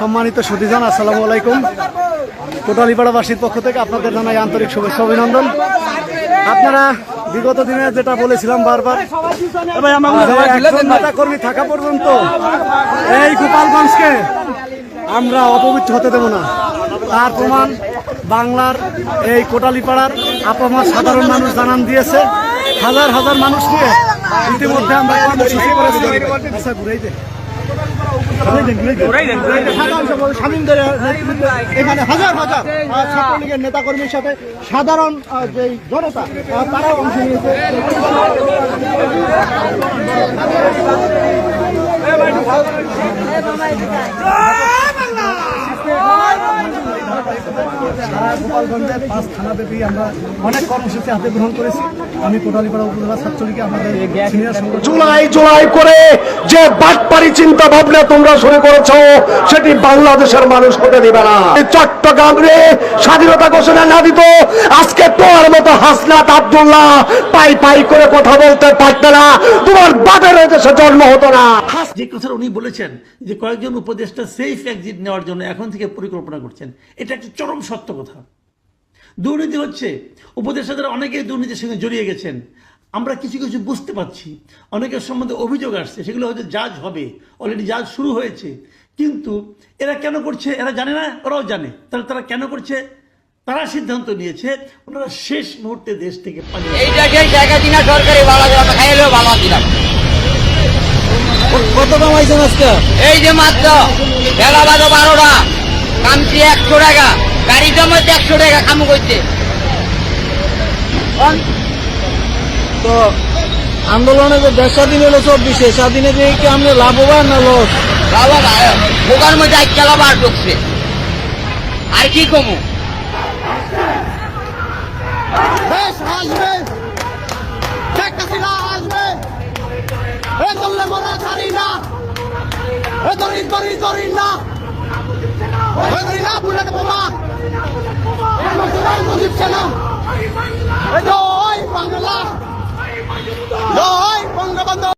সম্মানিত সুদীজান আসসালামু আলাইকুম। কোটালীপাড়াবাসীর পক্ষ থেকে আপনাদের জানাই আন্তরিক শুভেচ্ছা অভিনন্দন। আপনারা বিগত দিনে যেটা বলেছিলাম বারবার যে একজন নেতা কর্মী থাকা পর্যন্ত এই গোপালগঞ্জকে আমরা অপবিত্র হতে দেব না। তার প্রমাণ বাংলার এই কোটালীপাড়ার আপামার সাধারণ মানুষ জানান দিয়েছে। হাজার হাজার মানুষ নিয়ে ইতিমধ্যে আমরা কর্মসূচি করেছি। আচ্ছা ঘুরাই এখানে হাজার হাজার ছাত্রলীগের নেতাকর্মীর সাথে সাধারণ আহ, যে জনতা তারাও অংশ নিয়েছে। গোপালগঞ্জের পাঁচ থানাব্যাপী আমরা অনেক কর্মসূচি হাতে গ্রহণ করেছি। আমি কোটালীপাড়া উপজেলা ছাত্রলীগে আমাদের জুলাই জুলাই করে যে বাটপারি চিন্তা ভাবনা তোমরা শুরু করেছ সেটি বাংলাদেশের মানুষ হতে দিবে না। এই চট্টগ্রাম রে স্বাধীনতা ঘোষণা না দিত আজকে তোমার মতো হাসনাত আব্দুল্লাহ পাই পাই করে কথা বলতে পারতে না তোমার বাপের দেশে জন্ম হতো না। যে কথাটা উনি বলেছেন যে কয়েকজন উপদেষ্টা সেফ এক্সিট নেওয়ার জন্য এখন থেকে পরিকল্পনা করছেন এটা একটা চরম সত্য কথা। দুর্নীতি হচ্ছে। উপদেষ্টাদের অনেকেই দুর্নীতির সঙ্গে জড়িয়ে গেছেন। আমরা কিছু কিছু বুঝতে পারছি। অনেকের সম্বন্ধে অভিযোগ আসছে। সেগুলো হয়তো জাজ হবে। অলরেডি জাজ শুরু হয়েছে। কিন্তু এরা কেন করছে এরা জানে না ওরাও জানে। তাহলে তারা কেন করছে? তারা সিদ্ধান্ত নিয়েছে ওনারা শেষ মুহূর্তে দেশ থেকে পালিয়ে কত কামাইছেন আজকে? এই যে মাত্র বারোটা। কামছি একশো টাকা। জমাতে একশো টাকা কামু করছে তো আন্দোলনে যে দেশ স্বাধীন হলো চব্বিশে স্বাধীনে দিয়ে কি আমরা লাভবান না লস? বাবা ভাই বোকার মধ্যে এক খেলা বার ঢুকছে। আর কি কমু? দেশ আসবে শেখ হাসিনা আসবে এ করলে মনে ছাড়ি না এ দরি দরি দরি না Rồi bằng được.